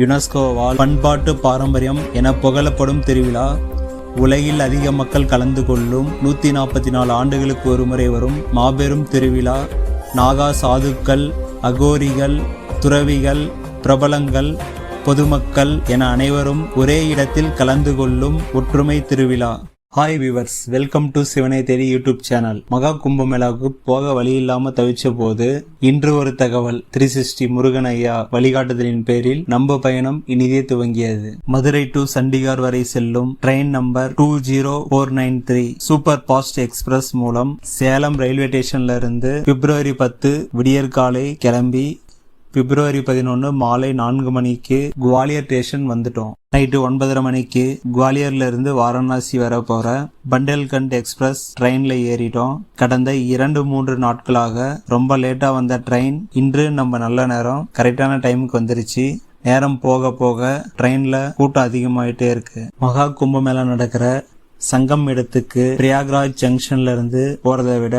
யுனெஸ்கோவால் பண்பாட்டு பாரம்பரியம் என புகழப்படும் திருவிழா. உலகில் அதிக மக்கள் கலந்து கொள்ளும் நூற்றி நாற்பத்தி நாலு ஆண்டுகளுக்கு ஒருமுறை வரும் மாபெரும் திருவிழா. நாகா சாதுக்கள் அகோரிகள் துறவிகள் பிரபலங்கள் பொதுமக்கள் என அனைவரும் ஒரே இடத்தில் கலந்து கொள்ளும் ஒற்றுமை திருவிழா. ஹாய் விவர்ஸ் வெல்கம் டு சிவனை தேடி யூடியூப் சேனல் மகா கும்பமேளாவுக்கு போக வழி இல்லாம தவிச்ச போது இன்று ஒரு தகவல். த்ரீ சிக்ஸ்டி முருகன் ஐயா வழிகாட்டுதலின் பேரில் நம்ம பயணம் இனிதே துவங்கியது. மதுரை டு சண்டிகார் வரை செல்லும் train number two zero four nine three super fast express மூலம் சேலம் ரயில்வே ஸ்டேஷன்ல இருந்து பிப்ரவரி பத்து விடியற்காலை கிளம்பி பிப்ரவரி பதினொன்று மாலை நான்கு மணிக்கு குவாலியர் ஸ்டேஷன் வந்துட்டோம். நைட்டு ஒன்பதரை மணிக்கு குவாலியர்ல இருந்து வாரணாசி வர போற பண்டேல்கண்ட் எக்ஸ்பிரஸ் ட்ரெயின்ல ஏறிட்டோம். கடந்த இரண்டு மூன்று நாட்களாக ரொம்ப லேட்டா வந்த ட்ரெயின் இன்று நம்ம நல்ல நேரம் கரெக்டான டைமுக்கு வந்துருச்சு. நேரம் போக போக ட்ரெயின்ல கூட்டம் அதிகமாயிட்டே இருக்கு. மகா கும்பமேளா நடக்கிற சங்கம் இடத்துக்கு பிரயாக்ராஜ் ஜங்ஷன்ல இருந்து போறதை விட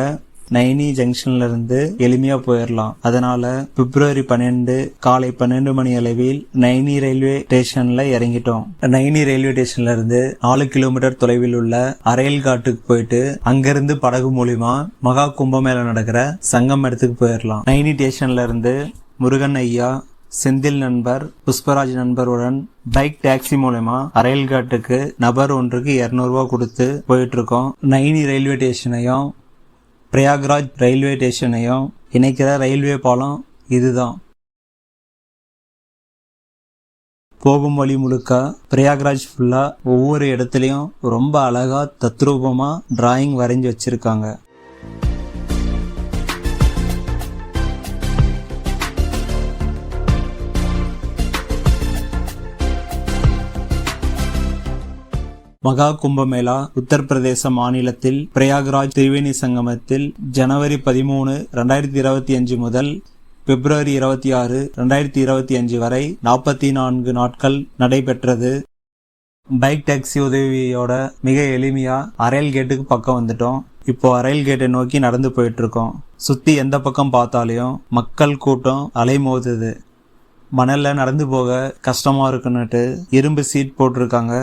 நைனி ஜங்ஷன்ல இருந்து எளிமையா போயிடலாம் அதனால பிப்ரவரி பன்னெண்டு காலை பன்னெண்டு மணி அளவில் நைனி ரயில்வே ஸ்டேஷன்ல இறங்கிட்டோம். நைனி ரயில்வே ஸ்டேஷன்ல இருந்து நாலு கிலோமீட்டர் தொலைவில் உள்ள அரையல் காட்டுக்கு போயிட்டு அங்கிருந்து படகு மூலியமா மகா கும்பமேளா நடக்கிற சங்கம் இடத்துக்கு போயிடலாம் நைனி ஸ்டேஷன்ல இருந்து முருகன் ஐயா செந்தில் நண்பர் புஷ்பராஜ் நண்பருடன் பைக் டாக்ஸி அரையல் அரையல்காட்டுக்கு நபர் ஒன்றுக்கு இரநூறுவா கொடுத்து போயிட்டு இருக்கோம் நைனி ரயில்வே ஸ்டேஷனையும் பிரயாக்ராஜ் ரயில்வே ஸ்டேஷனையும் இணைக்கிற ரயில்வே பாலம் இதுதான். போகும் வழி முழுக்க பிரயாக்ராஜ் ஃபுல்லாக ஒவ்வொரு இடத்துலையும் ரொம்ப அழகாக தத்ரூபமாக டிராயிங் வரைஞ்சி வச்சுருக்காங்க. மகா கும்பமேளா உத்தரப்பிரதேச மாநிலத்தில் பிரயாக்ராஜ் திரிவேணி சங்கமத்தில் ஜனவரி பதிமூணு ரெண்டாயிரத்தி இருபத்தி அஞ்சு முதல் பிப்ரவரி இருபத்தி ஆறு ரெண்டாயிரத்தி இருபத்தி அஞ்சு வரை நாற்பத்தி நான்கு நாட்கள் நடைபெற்றது. பைக் டாக்ஸி உதவியோட மிக எளிமையா அரையல் கேட்டுக்கு பக்கம் வந்துட்டோம். இப்போ அரையல் கேட்டை நோக்கி நடந்து போயிட்டு இருக்கோம் சுத்தி எந்த பக்கம் பார்த்தாலையும் மக்கள் கூட்டம் அலைமோதுது. மணல்ல நடந்து போக கஷ்டமா இருக்குன்னுட்டு இரும்பு சீட் போட்டிருக்காங்க.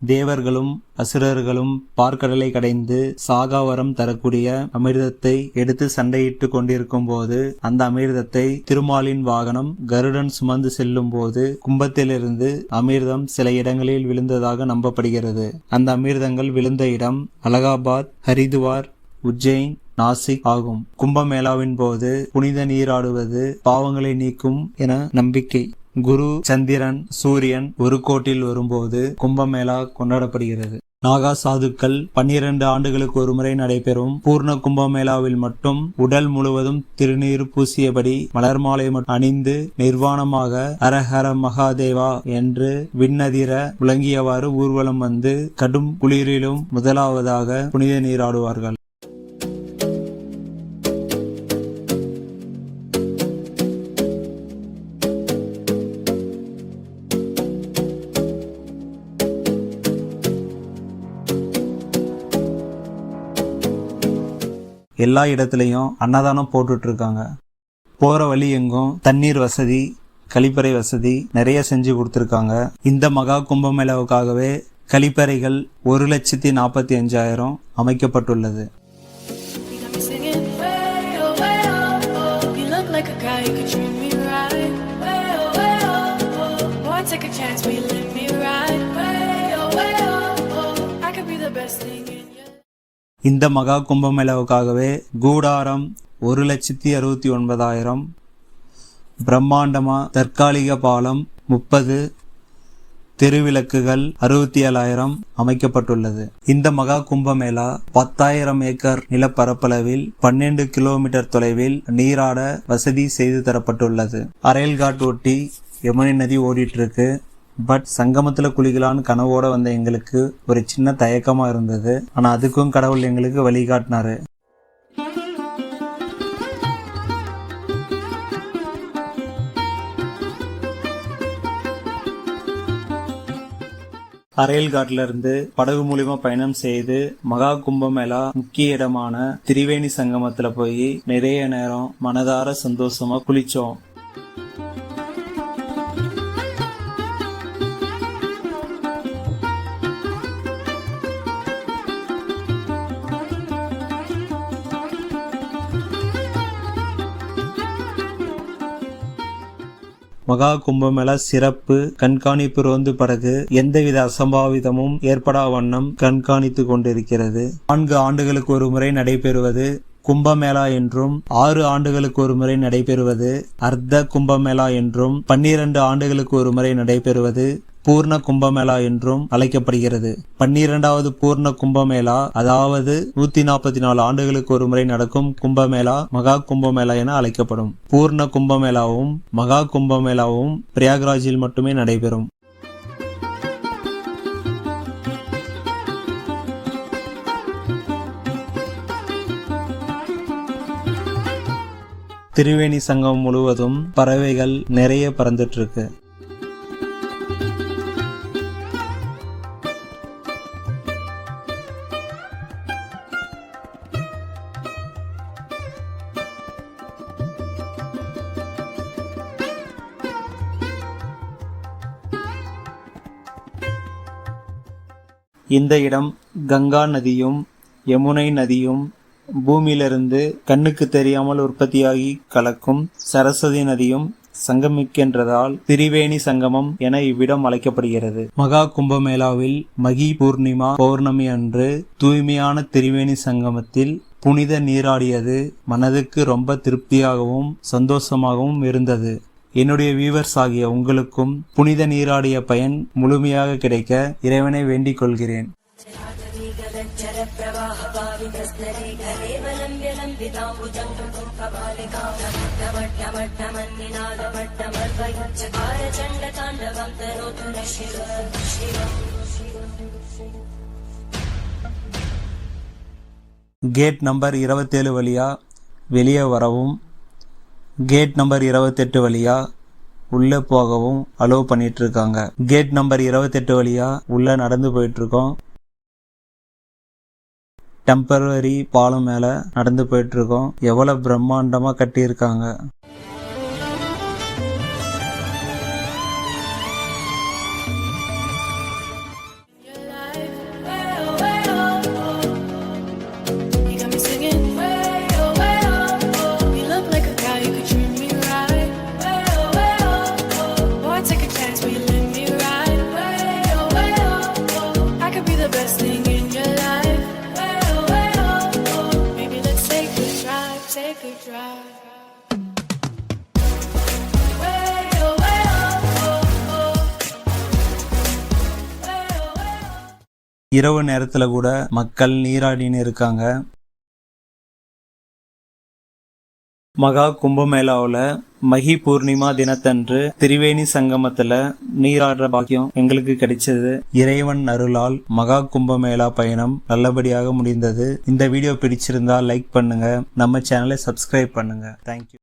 தேவர்களும் அசுரர்களும் பார்க்கடலை கடைந்து சாகாவரம் தரக்கூடிய அமிர்தத்தை எடுத்து சண்டையிட்டு கொண்டிருக்கும் போது அந்த அமிர்தத்தை திருமாலின் வாகனம் கருடன் சுமந்து செல்லும் போது கும்பத்திலிருந்து அமிர்தம் சில இடங்களில் விழுந்ததாக நம்பப்படுகிறது. அந்த அமிர்தங்கள் விழுந்த இடம் அலகாபாத் ஹரிதுவார் உஜ்ஜைன் நாசிக் ஆகும். கும்பமேளாவின் போது புனித நீராடுவது பாவங்களை நீக்கும் என நம்பிக்கை. குரு சந்திரன் சூரியன் ஒரு கோட்டில் வரும்போது கும்பமேளா கொண்டாடப்படுகிறது. நாகா சாதுக்கள் பன்னிரண்டு ஆண்டுகளுக்கு ஒருமுறை நடைபெறும் பூர்ண கும்பமேளாவில் மட்டும் உடல் முழுவதும் திருநீர் பூசியபடி மலர் மாலை அணிந்து நிர்வாணமாக அரஹர மகாதேவா என்று விண்ணதிர விளங்கியவாறு ஊர்வலம் வந்து கடும் குளிரிலும் முதலாவதாக புனித நீராடுவார்கள். எல்லா இடத்துலையும் அன்னதானம் போட்டுட்ருக்காங்க போகிற வழி எங்கும் தண்ணீர் வசதி கழிப்பறை வசதி நிறைய செஞ்சு கொடுத்துருக்காங்க இந்த மகா கும்பமேளாவுக்காகவே கழிப்பறைகள் ஒரு லட்சத்தி நாற்பத்தி அஞ்சாயிரம் அமைக்கப்பட்டுள்ளது take a chance, we let me ride. Way, oh, way, oh, oh. I could be the best thing. இந்த மகா கும்பமேளாவுக்காகவே கூடாரம் ஒரு லட்சத்தி அறுபத்தி ஒன்பதாயிரம் பிரம்மாண்டமா தற்காலிக பாலம் முப்பது தெருவிளக்குகள் அறுபத்தி ஏழாயிரம் அமைக்கப்பட்டுள்ளது. இந்த மகா கும்பமேளா பத்தாயிரம் ஏக்கர் நிலப்பரப்பளவில் பன்னெண்டு கிலோமீட்டர் தொலைவில் நீராட வசதி செய்து தரப்பட்டுள்ளது. அரையல்காட் ஒட்டி யமுனை நதி ஓடிட்டு இருக்கு பட் சங்கமத்தில் குளிக்கலான்னு கனவோடு வந்த எங்களுக்கு ஒரு சின்ன தயக்கமாக இருந்தது. ஆனால் அதுக்கும் கடவுள் எங்களுக்கு வழிகாட்டினாரு. அரையல் இருந்து படகு மூலியமா பயணம் செய்து மகா கும்பமேளா முக்கிய இடமான திரிவேணி சங்கமத்துல போய் நிறைய நேரம் மனதார சந்தோஷமா குளிச்சோம். மகா கும்பமேளா சிறப்பு கண்காணிப்பு ரோந்து படகு எந்தவித அசம்பாவிதமும் ஏற்படா வண்ணம் கண்காணித்து கொண்டிருக்கிறது. நான்கு ஆண்டுகளுக்கு ஒரு முறை நடைபெறுவது கும்பமேளா என்றும் ஆறு ஆண்டுகளுக்கு ஒரு முறை நடைபெறுவது அர்த்த கும்பமேளா என்றும் பன்னிரண்டு ஆண்டுகளுக்கு ஒரு முறை நடைபெறுவது பூர்ண கும்பமேளா என்றும் அழைக்கப்படுகிறது. பன்னிரண்டாவது பூர்ண கும்பமேளா அதாவது நூத்தி நாற்பத்தி நாலு ஆண்டுகளுக்கு ஒரு முறை நடக்கும் கும்பமேளா மகா கும்பமேளா என அழைக்கப்படும். பூர்ண கும்பமேளாவும் மகா கும்பமேளாவும் பிரயாக்ராஜில் மட்டுமே நடைபெறும். திரிவேணி சங்கம் முழுவதும் பறவைகள் நிறைய பறந்துட்டு இருக்கு இந்த இடம் கங்கா நதியும் யமுனை நதியும் பூமியிலிருந்து கண்ணுக்கு தெரியாமல் உற்பத்தியாகி கலக்கும் சரஸ்வதி நதியும் சங்கமிக்கின்றதால் திரிவேணி சங்கமம் என இவ்விடம் அழைக்கப்படுகிறது. மகா கும்பமேளாவில் மகி பூர்ணிமா பௌர்ணமி அன்று தூய்மையான திரிவேணி சங்கமத்தில் புனித நீராடியது மனதுக்கு ரொம்ப திருப்தியாகவும் சந்தோஷமாகவும் இருந்தது. என்னுடைய வியூவர்ஸ் ஆகிய உங்களுக்கும் புனித நீராடிய பயன் முழுமையாக கிடைக்க இறைவனை வேண்டிக் கொள்கிறேன். கேட் நம்பர் இருபத்தேழு வழியா வெளியே வரவும் கேட் நம்பர் இருபத்தெட்டு வழியா உள்ளே போகவும் அலோவ் பண்ணிட்டு இருக்காங்க கேட் நம்பர் இருபத்தெட்டு வழியா உள்ள நடந்து போயிட்டு இருக்கோம் டெம்பரரி பாலம் மேல நடந்து போயிட்டு இருக்கோம் எவ்வளவு பிரம்மாண்டமா கட்டியிருக்காங்க. இரவு நேரத்தில் கூட மக்கள் நீராடின்னு இருக்காங்க மகா கும்பமேளாவில் மகி பூர்ணிமா தினத்தன்று திரிவேணி சங்கமத்துல நீராடுற பாக்கியம் எங்களுக்கு கிடைச்சது. இறைவன் அருளால் மகா கும்பமேளா பயணம் நல்லபடியாக முடிந்தது. இந்த வீடியோ பிடிச்சிருந்தா லைக் பண்ணுங்க. நம்ம சேனலை சப்ஸ்கிரைப் பண்ணுங்க. தேங்க்யூ